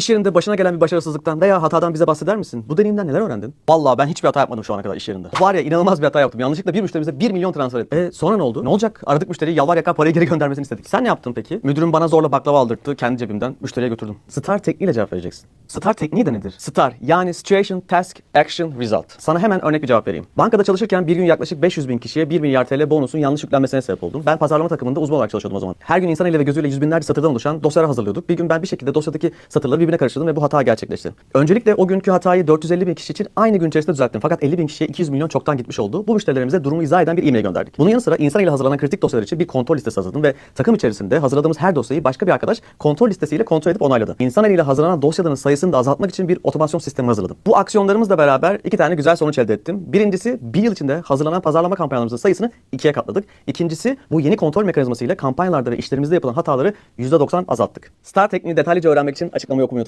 İş yerinde başına gelen bir başarısızlıktan veya hatadan bize bahseder misin? Bu deneyimden neler öğrendin? Vallahi ben hiçbir hata yapmadım şu ana kadar iş yerinde. Var ya inanılmaz bir hata yaptım. Yanlışlıkla bir müşterimize 1 milyon transfer ettim. E sonra ne oldu? Ne olacak? Aradık müşteriyi yalvar yakar parayı geri göndermesini istedik. Sen ne yaptın peki? Müdürüm bana zorla baklava aldırttı. Kendi cebimden müşteriye götürdüm. Star tekniğiyle cevap vereceksin. Star tekniği de nedir? Star yani Situation, Task, Action, Result. Sana hemen örnek bir cevap vereyim. Bankada çalışırken bir gün yaklaşık 500 bin kişiye 1 milyar TL bonusun yanlış yüklenmesine sebep oldum. Ben pazarlama takımında uzman olarak çalışıyordum o zaman. Her gün insan eli ve gözüyle yüz binlerce satırdan oluşan dosyalar hazırlıyorduk. Bir gün ben bir şekilde dosyadaki satırları birbirine karıştırdım ve bu hata gerçekleşti. Öncelikle o günkü hatayı 450 bin kişi için aynı gün içerisinde düzelttim. Fakat 50 bin kişiye 200 milyon çoktan gitmiş oldu. Bu müşterilerimize durumu izah eden bir e-mail gönderdik. Bunun yanı sıra insan ile hazırlanan kritik dosyalar için bir kontrol listesi hazırladım ve takım içerisinde hazırladığımız her dosyayı başka bir arkadaş kontrol listesiyle kontrol edip onayladı. İnsan eliyle hazırlanan dosyaların sayısını da azaltmak için bir otomasyon sistemi hazırladım. Bu aksiyonlarımızla beraber iki tane güzel sonuç elde ettim. Birincisi bir yıl içinde hazırlanan pazarlama kampanyalarımızın sayısını ikiye katladık. İkincisi bu yeni kontrol mekanizmasıyla kampanyalarda ve işlerimizde yapılan hataları %90 azalttık. Star tekniği detaylıca öğrenmek için açıklamayı okumayı.